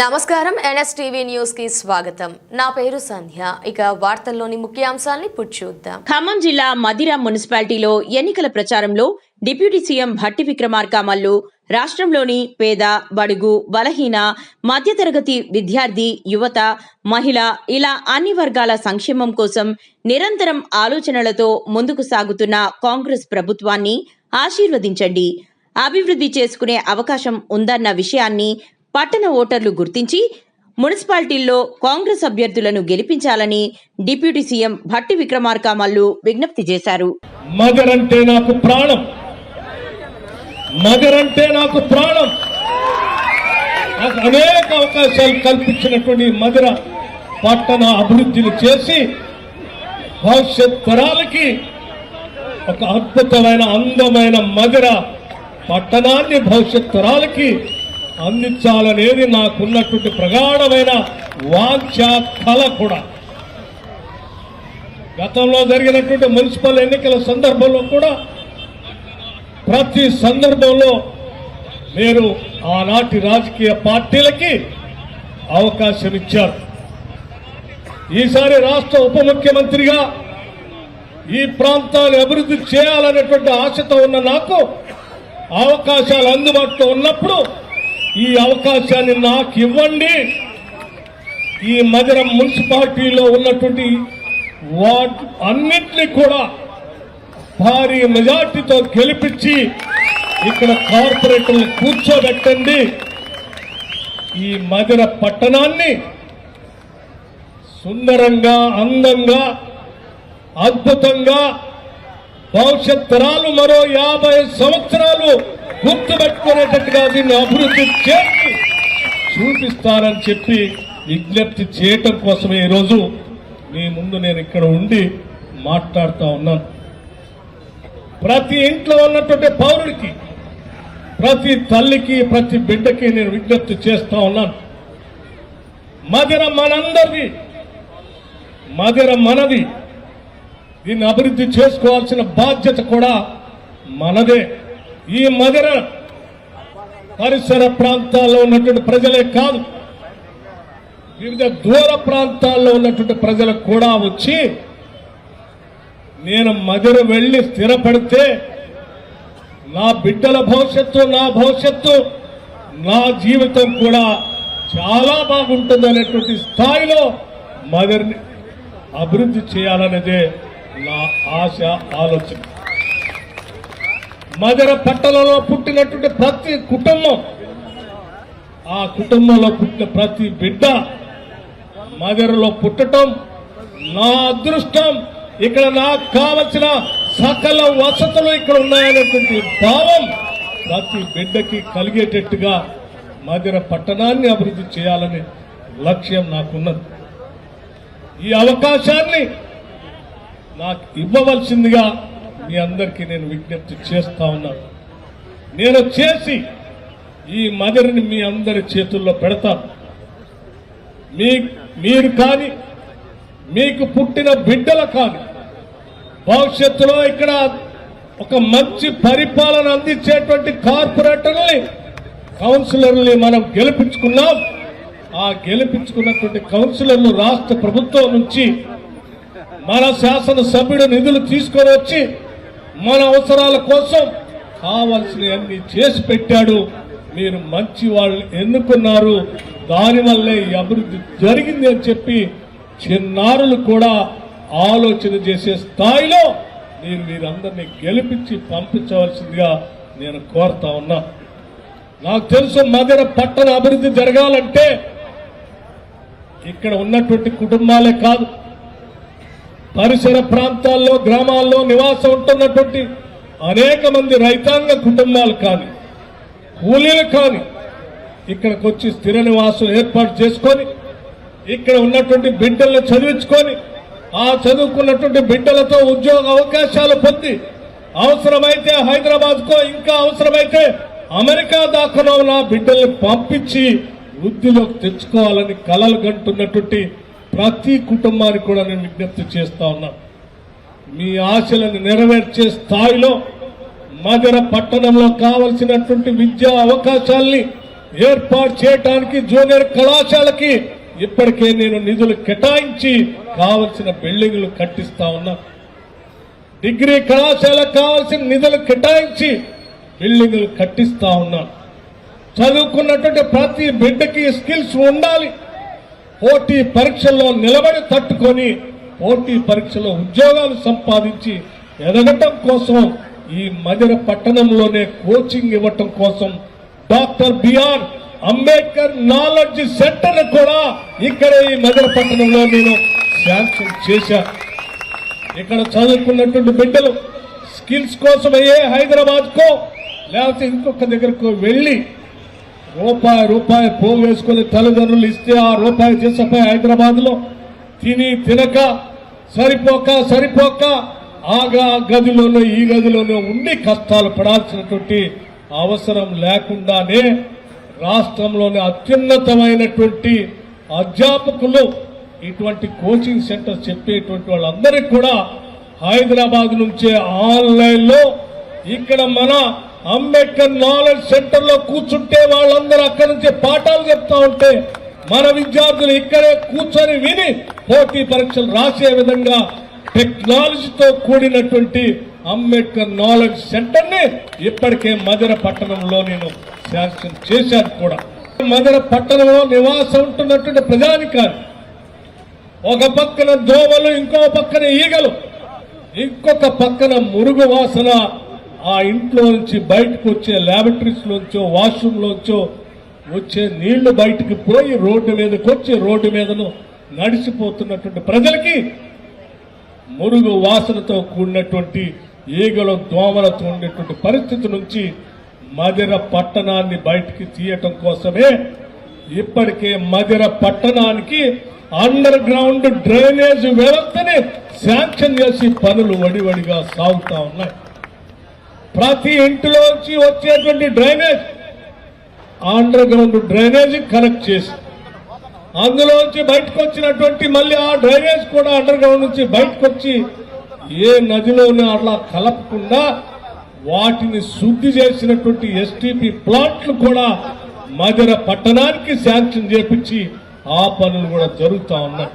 నమస్కారం. ఎన్ఎస్టీవీ న్యూస్కి స్వాగతం. నా పేరు సంధ్య. ఇక వార్తల్లోని ముఖ్యాంశాల్ని ఇప్పుడు చూద్దాం. ఖమ్మం జిల్లా మదిర మున్సిపాలిటీలో ఎన్నికల ప్రచారంలో డిప్యూటీ సీఎం భట్టి విక్రమార్క మల్లు రాష్ట్రంలోని పేద బడుగు బలహీన మధ్యతరగతి విద్యార్థి యువత మహిళ ఇలా అన్ని వర్గాల సంక్షేమం కోసం నిరంతరం ఆలోచనలతో ముందుకు సాగుతున్న కాంగ్రెస్ ప్రభుత్వాన్ని ఆశీర్వదించండి. అభివృద్ధి చేసుకునే అవకాశం ఉందన్న విషయాన్ని పట్టణ ఓటర్లు గుర్తించి మున్సిపాలిటీల్లో కాంగ్రెస్ అభ్యర్థులను గెలిపించాలని డిప్యూటీ సీఎం భట్టి విక్రమార్క మల్లు విజ్ఞప్తి చేశారు. మగరంటే నాకు ప్రాణం. మగరంటే నాకు ప్రాణం. అనేక అవకాశాలు కల్పించినటువంటి మధుర పట్టణ అభివృద్ధిని చేసి భవిష్యత్ తరాలకి ఒక అద్భుతమైన అందమైన మధుర పట్టణాన్ని భవిష్యత్ తరాలకి అందించాలనేది నాకున్నటువంటి ప్రగాఢమైన వాంఛ కళ కూడా. గతంలో జరిగినటువంటి మున్సిపల్ ఎన్నికల సందర్భంలో కూడా ప్రతి సందర్భంలో మీరు ఆనాటి రాజకీయ పార్టీలకి అవకాశం ఇచ్చారు. ఈసారి రాష్ట్ర ఉప ముఖ్యమంత్రిగా ఈ ప్రాంతాన్ని అభివృద్ధి చేయాలనేటువంటి ఆశతో ఉన్న నాకు అవకాశాలు అందుబాటులో ఉన్నప్పుడు ఈ అవకాశాన్ని నాకు ఇవ్వండి. ఈ మధుర మున్సిపాలిటీలో ఉన్నటువంటి వాటి అన్నింటినీ కూడా భారీ మెజార్టీతో గెలిపించి ఇక్కడ కార్పొరేటర్లు కూర్చోబెట్టండి. ఈ మధుర పట్టణాన్ని సుందరంగా అందంగా అద్భుతంగా భవిష్యత్ తరాలు మరో యాభై సంవత్సరాలు గుర్తుపెట్టుకునేటట్టుగా దీన్ని అభివృద్ధి చేసి చూపిస్తారని చెప్పి విజ్ఞప్తి చేయటం కోసమే ఈరోజు మీ ముందు నేను ఇక్కడ ఉండి మాట్లాడుతూ ఉన్నాను. ప్రతి ఇంట్లో ఉన్నటువంటి పౌరుడికి ప్రతి తల్లికి ప్రతి బిడ్డకి నేను విజ్ఞప్తి చేస్తా ఉన్నాను. మదిర మనందరిది మదిర మనది. దీన్ని అభివృద్ధి చేసుకోవాల్సిన బాధ్యత కూడా మనదే. ఈ మదిర పరిసర ప్రాంతాల్లో ఉన్నటువంటి ప్రజలే కాదు వివిధ దూర ప్రాంతాల్లో ఉన్నటువంటి ప్రజలకు కూడా వచ్చి నేను మదిర వెళ్ళి స్థిరపడితే నా బిడ్డల భవిష్యత్తు నా భవిష్యత్తు నా జీవితం కూడా చాలా బాగుంటుంది అనేటువంటి స్థాయిలో మదర్ని అభివృద్ధి చేయాలనేదే నా ఆశ ఆలోచన. మదర పట్టణంలో పుట్టినటువంటి ప్రతి కుటుంబం ఆ కుటుంబంలో పుట్టిన ప్రతి బిడ్డ మదరలో పుట్టటం నా అదృష్టం. ఇక్కడ నాకు కావలసిన సకల వసతులు ఇక్కడ ఉన్నాయనేటువంటి భావం ప్రతి బిడ్డకి కలిగేటట్టుగా మదిర పట్టణాన్ని అభివృద్ధి చేయాలనే లక్ష్యం నాకున్నది. ఈ అవకాశాన్ని నాకు ఇవ్వవలసిందిగా మీ అందరికీ నేను విజ్ఞప్తి చేస్తా ఉన్నాను నేను చేసి ఈ మదరిని మీ అందరి చేతుల్లో పెడతాను మీ మీరు కానీ మీకు పుట్టిన బిడ్డల కానీ భవిష్యత్తులో ఇక్కడ ఒక మంచి పరిపాలన అందించేటువంటి కార్పొరేటర్ని కౌన్సిలర్ని మనం గెలిపించుకున్నాం. ఆ గెలిపించుకున్నటువంటి కౌన్సిలర్లు రాష్ట్ర ప్రభుత్వం నుంచి మన శాసనసభ్యుడు నిధులు తీసుకొని వచ్చి మన అవసరాల కోసం కావలసినవన్నీ చేసి పెట్టాడు. మీరు మంచి వాళ్ళు ఎన్నుకున్నారు. దానివల్లే ఈ అభివృద్ధి జరిగింది అని చెప్పి చిన్నారులు కూడా ఆలోచన చేసే స్థాయిలో నేను మీరందరినీ గెలిపించి పంపించవలసిందిగా నేను కోరుతా ఉన్నా. నాకు తెలుసు మదిర పట్టణ అభివృద్ధి జరగాలంటే ఇక్కడ ఉన్నటువంటి కుటుంబాలే కాదు. పరిసర ప్రాంతాల్లో గ్రామాల్లో నివాసం ఉంటున్నటువంటి అనేక మంది రైతాంగ కుటుంబాలు కానీ కూలీలు కానీ ఇక్కడికి వచ్చి స్థిర నివాసం ఏర్పాటు చేసుకొని ఇక్కడ ఉన్నటువంటి బిడ్డలను చదివించుకొని ఆ చదువుకున్నటువంటి బిడ్డలతో ఉద్యోగ అవకాశాలు పొంది అవసరమైతే హైదరాబాద్కో ఇంకా అవసరమైతే అమెరికా దాకానో నా బిడ్డల్ని పంపించి వృద్ధిలోకి తెచ్చుకోవాలని కలలు కంటున్నటువంటి ప్రతి కుటుంబానికి కూడా నేను విజ్ఞప్తి చేస్తా ఉన్నాను మీ ఆశలను నెరవేర్చే స్థాయిలో మధుర పట్టణంలో కావలసినటువంటి విద్యా అవకాశాల్ని ఏర్పాటు చేయడానికి జూనియర్ కళాశాలకి ఇప్పటికే నేను నిధులు కేటాయించి కావలసిన బిల్డింగ్లు కట్టిస్తా ఉన్నా. డిగ్రీ కళాశాలకు కావాల్సిన నిధులు కేటాయించి బిల్డింగ్లు కట్టిస్తా ఉన్నా. చదువుకున్నటువంటి ప్రతి బిడ్డకి స్కిల్స్ ఉండాలి. పోటీ పరీక్షల్లో నిలబడి తట్టుకొని పోటీ పరీక్షలో ఉద్యోగాలు సంపాదించి ఎదగటం కోసం ఈ మదిర పట్టణంలోనే కోచింగ్ ఇవ్వటం కోసం doctor BR Ambedkar knowledge centre కూడా ఇక్కడ ఈ మదిర పట్టణంలో నేను శాంక్షన్ చేశాను ఇక్కడ చదువుకున్నటువంటి బిడ్డలు స్కిల్స్ కోసం అయ్యే హైదరాబాద్ కో లేకపోతే ఇంకొక దగ్గరకు వెళ్ళి రూపాయి రూపాయి పోగు వేసుకుని తల్లిదండ్రులు ఇస్తే ఆ రూపాయి తీసుకుపోయి హైదరాబాద్లో తిని తినక సరిపోక సరిపోక ఆగా గదిలోనూ ఈ గదిలోనూ ఉండి కష్టాలు పడాల్సినటువంటి అవసరం లేకుండానే రాష్ట్రంలోని అత్యున్నతమైనటువంటి అధ్యాపకులు ఇటువంటి కోచింగ్ సెంటర్ చెప్పేటువంటి వాళ్ళందరికీ కూడా హైదరాబాద్ నుంచే ఆన్లైన్లో ఇక్కడ మన అంబేద్కర్ నాలెడ్జ్ సెంటర్లో కూర్చుంటే వాళ్ళందరూ అక్కడి నుంచి పాఠాలు చెప్తా ఉంటే మన విద్యార్థులు ఇక్కడే కూర్చొని విని పోటీ పరీక్షలు రాసే విధంగా టెక్నాలజీతో కూడినటువంటి అంబేద్కర్ నాలెడ్జ్ సెంటర్ని ఇప్పటికే మధుర పట్టణంలో నేను శాంక్షన్ చేశాను కూడా. మధుర పట్టణంలో నివాసం ఉంటున్నటువంటి ప్రజానికారు ఒక పక్కన దోవలు ఇంకో పక్కన ఈగలు ఇంకొక పక్కన మురుగు వాసన ఆ ఇంట్లో నుంచి బయటకు వచ్చే ల్యాబొటరీస్ లోంచో వాష్రూమ్ లోంచో వచ్చే నీళ్ళు బయటికి పోయి రోడ్డు మీదకి వచ్చి రోడ్డు మీదను నడిచిపోతున్నటువంటి ప్రజలకి మురుగు వాసనతో కూడినటువంటి ఈగలు దోమలతో ఉండేటువంటి పరిస్థితి నుంచి మదిర పట్టణాన్ని బయటికి తీయటం కోసమే ఇప్పటికే మదిర పట్టణానికి అండర్ గ్రౌండ్ డ్రైనేజ్ వ్యవస్థని శాంక్షన్ చేసి పనులు వడివడిగా సాగుతా ఉన్నాయి. ప్రతి ఇంటిలోంచి వచ్చేటువంటి drainage under ground drainage connect చేసి అందులోంచి బయటకు వచ్చినటువంటి మళ్ళీ ఆ డ్రైనేజ్ కూడా అండర్ గ్రౌండ్ నుంచి బయటకు వచ్చి ఏ నదిలోనే అట్లా కలపకుండా వాటిని శుద్ధి చేసినటువంటి ఎస్టీపీ ప్లాంట్లు కూడా మధుర పట్టణానికి శాంక్షన్ చేపించి ఆ పనులు కూడా జరుగుతా ఉన్నాయి.